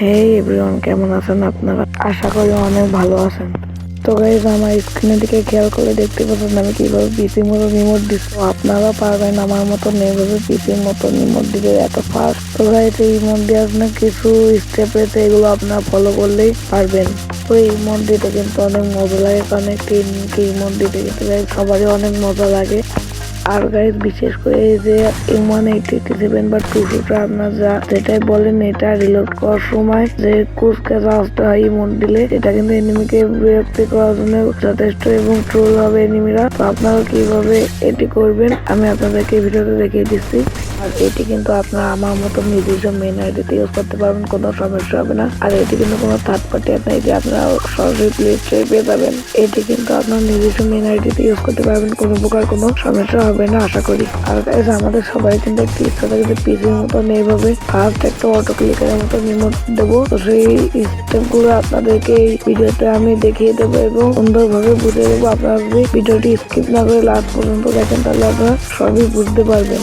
হেই everyone কেমন আছেন আপনারা? আশা করি অনেক ভালো আছেন। তো গাইজ আমার স্ক্রিনের দিকে খেয়াল করে দেখতে পাচ্ছেন আমি কীভাবে পিসির মতো রিমোট দিচ্ছি। তো আপনারাও পারবেন আমার মতো এইভাবে পিসির মতো রিমোট দিতে এত ফাস্ট তো গাইজ এই দেওয়ার জন্য কিছু স্টেপ রয়েছে এগুলো আপনারা ফলো করলেই পারবেন। তো এই দিতে কিন্তু অনেক মজা লাগে, কারণ একটি রিমোট দিতে কিন্তু সবারই অনেক মজা লাগে। আর গাইজ বিশেষ করে এই যে M one eight eighty seven বা টু শুটার আপনার যা যেটাই বলেন, এটা রিলোড করার সময় যে কুচকে আসতে হয় ইমোট দিলে, এটা কিন্তু এনিমিকে বিরক্তি করার জন্য যথেষ্ট এবং ট্রোল হবে এনিমিরা তো আপনারা কীভাবে এটি করবেন, আমি আপনাদেরকে ভিডিওতে দেখিয়ে দিচ্ছি। আর এটি কিন্তু আপনারা আমার মতো নিজস্ব মেন আইডিতে ইউজ করতে পারবেন, কোনো সমস্যা হবে না। আর এটি কিন্তু কোনো থার্ড পার্টি আপনার যে আপনারা সরাসরি প্লে পেয়ে যাবেন। এটি কিন্তু আপনার নিজস্ব মেন আইডিতে ইউজ করতে পারবেন, কোনো প্রকার কোনো সমস্যা হবে না, আশা করি। আর গাইজ আমাদের সবাই কিন্তু একটি ইচ্ছা থাকে যে পিসির মতন এইভাবে ফার্স্ট একটা অটো ক্লিকের মতো রিমোট দেবো। তো সেই স্টেপগুলো আপনাদেরকে এই ভিডিওতে আমি দেখিয়ে দেবো এবং সুন্দরভাবে বুঝে দেবো। আপনারা যদি ভিডিওটি স্কিপ না করে লাস্ট পর্যন্ত দেখেন, তাহলে আপনারা সবই বুঝতে পারবেন।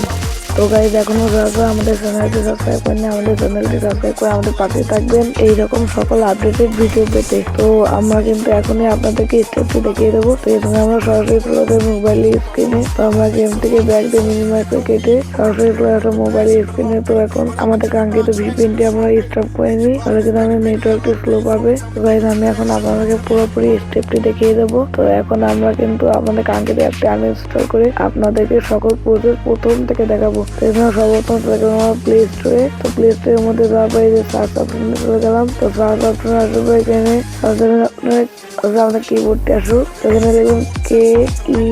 তো গাইজ এখনও যারা আমাদের চ্যানেলটি সাবস্ক্রাইব করেন আমাদের চ্যানেলটি সাবস্ক্রাইব করে আমাদের পাশে থাকবেন। এইরকম সকল আপডেটেড ভিডিও পেতে। তো আমরা কিন্তু এখনই আপনাদেরকে স্টেপটি দেখিয়ে দেবো। তো এখানে আমরা সরাসরি যাব মোবাইল স্ক্রিনে তো আমরা গেম থেকে ব্যাগ দিয়ে মিনিমাইজ কেটে সরাসরি আসব মোবাইল স্ক্রিনে তো এখন আমাদের কাঙ্ক্ষিত ভিপিএনটি আমরা স্টপ করে নিই। তাহলে কিন্তু আমাদের নেটওয়ার্কটি স্লো পাবে। তো গাইজ আমি এখন আপনাদেরকে পুরোপুরি স্টেপটি দেখিয়ে দেবো। তো এখন আমরা কিন্তু আমাদের কাঙ্ক্ষিত অ্যাপটি আনইনস্টল করে আপনাদেরকে সকল প্রসেস প্রথম থেকে দেখাবো। তো এখানে সর্বপ্রথম গেলাম আমার প্লে স্টোরে তো প্লে স্টোরের মধ্যে যাওয়ার পরে যে সার্চ অপশনে চলে গেলাম তো সার্চ অপশন আসবে এখানে আপনার কিবোর্ডটি আসুক তো এখানে লিখুন K E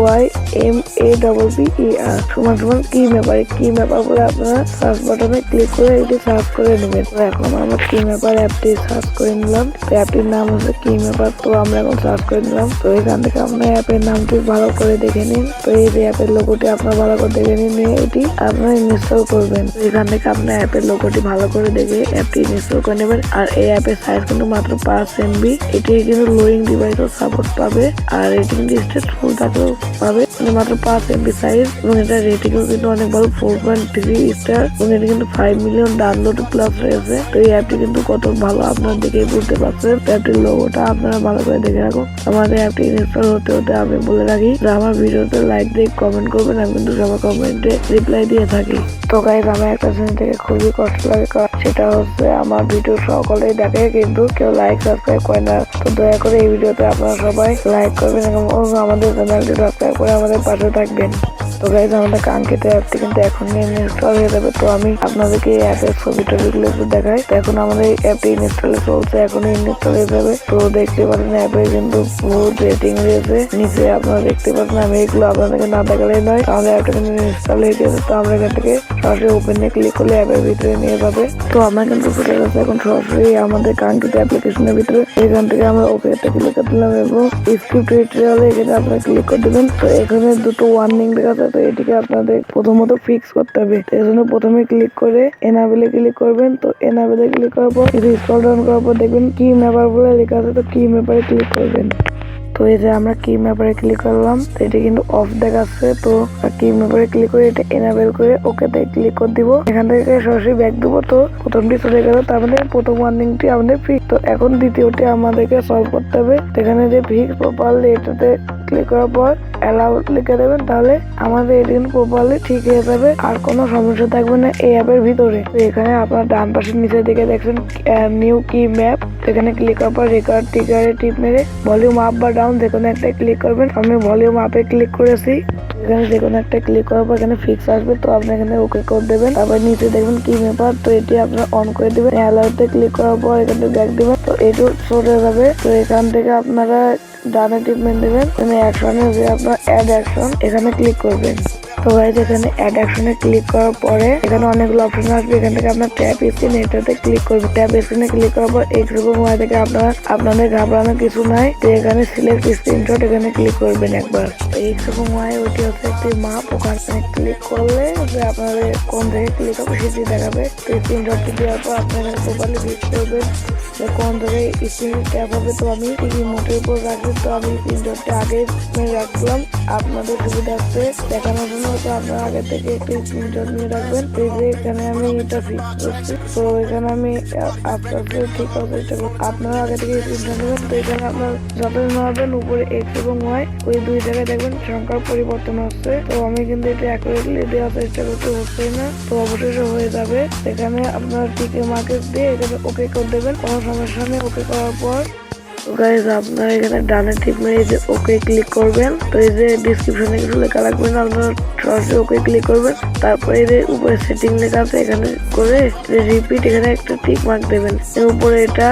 Y M A double P E R সমান সমান কি ম্যাপার কি ম্যাপার বলে আপনারা সার্চ বাটনে ক্লিক করে এটি সার্চ করে নেবেন। তো এখন আমরা কি ম্যাপার অ্যাপটি সার্চ করে নিলাম। তো অ্যাপটির নাম হচ্ছে কি ম্যাপার তো আমরা এখন সার্চ করে নিলাম। তো এখান থেকে আপনার অ্যাপের নামটি ভালো করে দেখে নিন। তো এই যে অ্যাপের লোগোটি আপনার ভালো করে দেখে নিন। নিয়ে এটি আপনারা ইনস্টল করবেন। এখান থেকে আপনার অ্যাপের লোগোটি ভালো করে দেখে অ্যাপটি ইনস্টল করে নেবেন। আর এই অ্যাপের সাইজ কিন্তু মাত্র পাঁচ এমবি এটি কিন্তু লোয়িং ডিভাইসও সাপোর্ট পাবে। আর এটি কিন্তু স্টেট ফুল থাকলেও পাবে। মাত্র পাঁচ এমবি সাইজ এবং এটা রেটিংও কিন্তু অনেক ভালো ফোর পয়েন্ট থ্রি স্টার এবং এটা কিন্তু ফাইভ মিলিয়ন ডাউনলোড প্লাস রয়েছে। তো এই অ্যাপটি কিন্তু কত ভালো আপনারা দেখেই বুঝতে পারছেন। অ্যাপটির লোগোটা আপনারা ভালো করে দেখে রাখুন। আমাদের অ্যাপটি ইনস্টল হতে হতে আমি বলে রাখি, যে আমার ভিডিওতে লাইক দিয়ে কমেন্ট করবেন, আমি কিন্তু সবার কমেন্টে রিপ্লাই দিয়ে থাকি। তো গাইজ আমার একটা জিনিস থেকে খুবই কষ্ট লাগে, কারণ সেটা হচ্ছে আমার ভিডিও সকলেই দেখে, কিন্তু কেউ লাইক সাবস্ক্রাইব করে না। তো দয়া করে এই ভিডিওতে আপনারা সবাই লাইক করবেন, এবং আমাদের চ্যানেলটি সাবস্ক্রাইব করে আমাদের পাশে থাকবেন তো গাইজ আমাদের কাঙ্ক্ষিত অ্যাপটি কিন্তু এখন ইনস্টল হয়ে যাবে। তো আমি আপনাদেরকে এই অ্যাপের ছবি টবিগুলো একটু দেখাই। তো এখন আমাদের এই অ্যাপটি ইনস্টলে চলছে এখন ইনস্টল হয়ে যাবে। তো দেখতে পাচ্ছেন অ্যাপে কিন্তু বহুত রেটিং রয়েছে। নিচে আপনারা দেখতে পাচ্ছেন, আমি এগুলো আপনাদেরকে না দেখালেই নয়। আমাদের অ্যাপটা কিন্তু ইনস্টল হয়ে গেছে। তো আমরা এখান থেকে সরাসরি ওপেনে ক্লিক করলে অ্যাপের ভিতরে নিয়ে যাবে। তো আমরা কিন্তু চলে যাচ্ছে এখন সরাসরি আমাদের কাঙ্ক্ষিত অ্যাপ্লিকেশনের ভিতরে। এখান থেকে আমরা ওকে তে ক্লিক করে দিলাম এবং স্ক্রিপ্ট এখানে আপনারা ক্লিক করে দেবেন তো এখানে দুটো ওয়ার্নিং দেখা তো এটিকে আপনাদের প্রথমত ফিক্স করতে হবে। এর জন্য প্রথমে ক্লিক করে এনাবেলে ক্লিক করবেন। তো এনাবেলে ক্লিক করার পর কিছু স্ক্রল ডাউন করার পর দেখবেন কি ম্যাপার বলে লেখা আছে। তো কি ম্যাপারে ক্লিক করবেন। তো এই যে আমরা কি ম্যাপারে ক্লিক করলাম, তো এটি কিন্তু অফ দেখাচ্ছে। তো কি ম্যাপারে ক্লিক করে এটা এনাবেল করে ওকে তে ক্লিক করে দিব। এখান থেকে সরাসরি ব্যাক দিব। তো প্রথমটি চলে গেল। তার মানে প্রথম ওয়ার্নিংটি আমাদের ফিক্স তো এখন দ্বিতীয়টি আমাদেরকে সলভ করতে হবে। এখানে যে ফিক্স প্রপারলি এটাতে ক্লিক করার পর অ্যালাউ লিখে দেবেন, তাহলে আমাদের এডিন প্রোফাইলে ঠিক হয়ে যাবে, আর কোনো সমস্যা থাকবে না এই অ্যাপের ভিতরে। তো এখানে আপনার ডান পাশের নিচের দিকে দেখছেন নিউ কি ম্যাপ এখানে ক্লিক করার পর রেকর্ড টিকারে টিপ মেরে ভলিউম আপ বা ডাউন কোনো একটা ক্লিক করবেন। আমি ভলিউম আপে ক্লিক করেছি। এখানে কোনো একটা ক্লিক করার পর এখানে ফিক্স আসবে, তো আপনি এখানে ওকে করে দেবেন। তারপর নিচে দেখবেন কি ব্যাপার, তো এটি আপনার অন করে দিবেন। অ্যালাউতে ক্লিক করার পর এখানে ব্যাক দিবেন। তো এটু সরে যাবে। তো এখান থেকে আপনারা ডানে ট্রিটমেন্ট দেবেন। এখানে অ্যাকশনে যে আপনার অ্যাড অ্যাকশন এখানে ক্লিক করবেন। তো গাইজ এখানে অ্যাড অ্যাকশনে ক্লিক করার পরে এখানে অনেকগুলো অপশন আসবে। এখান থেকে আপনার ট্যাপ স্ক্রিন এটাতে ক্লিক করবেন ট্যাপ স্ক্রিনে ক্লিক করার পর রকম ওয়াই থেকে আপনার আপনাদের ঘাবড়ানোর কিছু নাই। তো এখানে সিলেক্ট স্ক্রিনশট এখানে ক্লিক করবেন একবার। এক্স রকম ওটি হচ্ছে একটি মাপ ওখানে ক্লিক করলে যে আপনাদের কোন থেকে ক্লিক হবে সেটি দেখাবে। তো স্ক্রিনশটটি দেওয়ার পর আপনারা প্রপারলি ক্লিক করবেন। কোন জায়গায় স্ক্রিন ট্যাপ হবে তো আমি রিমোটের উপর রাখছি তো আমি স্ক্রিনশটটা আগে রাখলাম। আপনাদের সুবিধার্থে দেখানোর জন্য। হচ্ছে আপনার আগে থেকে একটি স্ক্রিনশট নিয়ে রাখবেন। যে এখানে আমি এটা ফিক্স করছি। তো এখানে আমি আস্তে ঠিক করছি আপনারা আগে থেকে স্ক্রিনশট নেবেন। তো এখানে আপনার যতদিন মারবেন উপরে এক্স এবং ওয়াই ওই দুই জায়গায় দেখবেন সংখ্যার পরিবর্তন হচ্ছে। তো আমি কিন্তু এটা অ্যাকুরেটলি দেওয়ার চেষ্টা করতে হচ্ছেই না। তো অবশেষে হয়ে যাবে। এখানে আপনার টিকে মার্কেট দিয়ে এখানে ওকে করে দেবেন। কোনো সমস্যা নেই ওকে করার পর গাইজ আপনারা এখানে ডানে ঠিক মেরে এই যে ওকে ক্লিক করবেন, তো এই যে ডিসক্রিপশনে কিছু লেখা রাখবেন আপনারা সরাসরি ওকে ক্লিক করবেন, তারপরে এই যে উপরে সেটিং লেখা আছে, এখানে করে রিপিট এখানে একটা টিক মার্ক দেবেন, এর উপরে এটা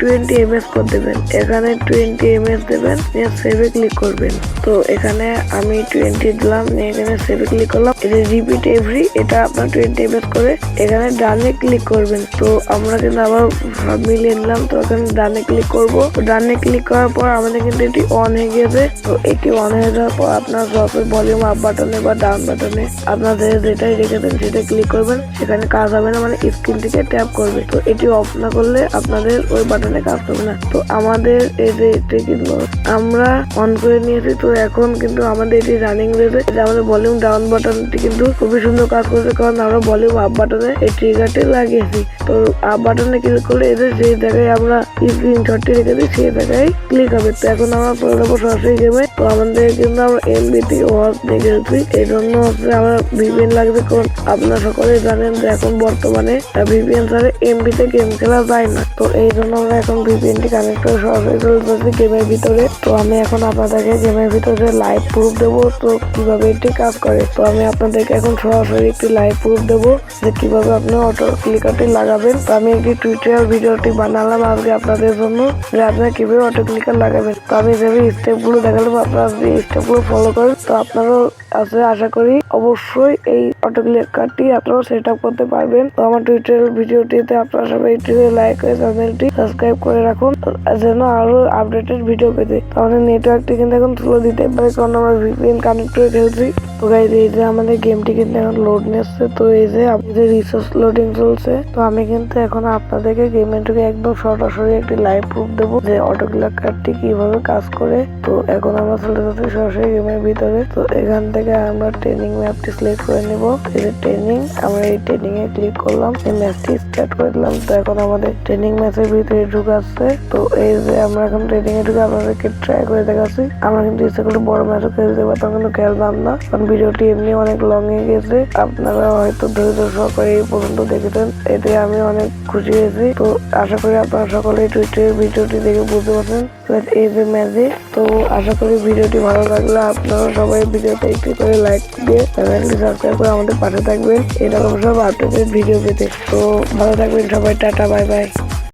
টোয়েন্টি এম এস করে দেবেন, এখানে টোয়েন্টি এম এস দেবেন সেভে ক্লিক করবেন, তো এখানে আমি টোয়েন্টি দিলাম, নিয়ে এখানে সেভে ক্লিক করলাম এটা রিপিট এভরি এটা আপনার টোয়েন্টি এম এস করে এখানে ডানে ক্লিক করবেন, তো আমরা কিন্তু আবার মিলিয়ে নিলাম, তো এখানে ডানে ক্লিক করব ডানে ক্লিক করার পর আমাদের কিন্তু এটি অন হয়ে গেছে তো এটি অন হয়ে যাওয়ার পর আপনার সবের ভলিউম আপ বাটনে বা ডাউন বাটনে আপনাদের যেটাই রেখেছেন সেটা ক্লিক করবেন, সেখানে কাজ হবে না মানে স্ক্রিন থেকে ট্যাপ করবে। তো এটি অফ না করলে আপনাদের ওই বাটনে কাজ করবে না। তো আমাদের এই যে এটি কিন্তু আমরা অন করে নিয়েছি। তো এখন কিন্তু আমাদের এটি রানিং রয়েছে। আমাদের ভলিউম ডাউন বাটনটি কিন্তু খুবই সুন্দর কাজ করছে, কারণ আমরা ভলিউম আপ বাটনে এই ট্রিগারটি লাগিয়েছি। তো আপ বাটনে ক্লিক করলে এদের যে জায়গায় আমরা স্ক্রিনশটটি সেই জায়গায় ক্লিক হবে। তো এখন আমরা চলে যাব সরাসরি গেমে তো আমাদের কিন্তু আমরা এমবি থেকে ওয়ার্ক দেখেছি এই জন্য হচ্ছে আমার ভিপিএন লাগবে, কারণ আপনারা সকলেই জানেন যে এখন বর্তমানে ভিপিএন ছাড়া এমবিতে গেম খেলা যায় না। তো এই জন্য আমরা এখন ভিপিএন টি কানেক্ট করে সরাসরি চলে যাচ্ছি গেমের ভিতরে। তো আমি এখন আপনাদেরকে গেমের ভিতরে লাইভ প্রুফ দেবো, তো কীভাবে এটি কাজ করে? তো আমি আপনাদেরকে এখন সরাসরি একটি লাইভ প্রুফ দেবো, যে কীভাবে আপনি অটো ক্লিকারটি লাগাবেন। তো আমি একটি টুইটার ভিডিওটি বানালাম আজকে আপনাদের জন্য, যে আপনারা কীভাবে অটো ক্লিকার লাগাবেন? তো আমি যেভাবে স্টেপগুলো দেখালাম, আপনারা যদি স্টেপগুলো ফলো করেন, তো আপনারাও আছে, আশা করি অবশ্যই এই অটো ক্লিকারটি আপনারা সেট আপ করতে পারবেন। তো আমার টুইটার ভিডিওটিতে আপনারা সবাই ইউটিউবে লাইক করে চ্যানেলটি সাবস্ক্রাইব করে রাখুন, যেন আরও আপডেটেড ভিডিও পেতে। তো আমাদের নেটওয়ার্কটি কিন্তু এখন স্লো দিতে পারে, কারণ আমরা ভিপিএন কানেক্ট করে খেলছি। তো গাইজ এই যে আমাদের গেমটি কিন্তু এখন লোড নিচ্ছে তো এই যে আমাদের রিসোর্স লোডিং চলছে, তো আমি কিন্তু এখন আপনাদেরকে গেমের ঢুকে একদম সরাসরি একটি লাইভ প্রুফ দেবো যে অটো ক্লিকারটি কীভাবে কাজ করে। তো এখন আমরা চলে যাচ্ছি সরাসরি গেমের ভিতরে। তো এখান থেকে আমরা ট্রেনিং ম্যাপটি সিলেক্ট করে নিব। এই যে ট্রেনিং আমরা এই ট্রেনিং এ ক্লিক করলাম, এই ম্যাচটি স্টার্ট করে দিলাম। তো এখন আমাদের ট্রেনিং ম্যাচের ভিতরে ঢুকাচ্ছে। তো এই যে আমরা এখন ট্রেনিং এ ঢুকে আপনাদেরকে ট্রাই করে দেখাচ্ছি। আমরা কিন্তু ইচ্ছা করলে বড় ম্যাচও খেলতে পারতাম কিন্তু খেলতাম না। কারণ ভিডিওটি এমনি অনেক লং হয়ে গেছে। আপনারা হয়তো ধৈর্য সহকারে এই পর্যন্ত দেখেছেন। এতে আমি অনেক খুশি হয়েছি। তো আশা করি আপনারা সকলে টুইটার ভিডিওটি দেখে বুঝতে পারছেন। এই যে ম্যাচে তো আশা করি ভিডিওটি ভালো লাগলে আপনারা সবাই ভিডিওতে একটি করে লাইক দিয়ে চ্যানেলটি সাবস্ক্রাইব করে আমাদের পাশে থাকবেন। এরকম সব আপডেটেড ভিডিও পেতে। তো ভালো থাকবেন সবাই, টাটা বাই বাই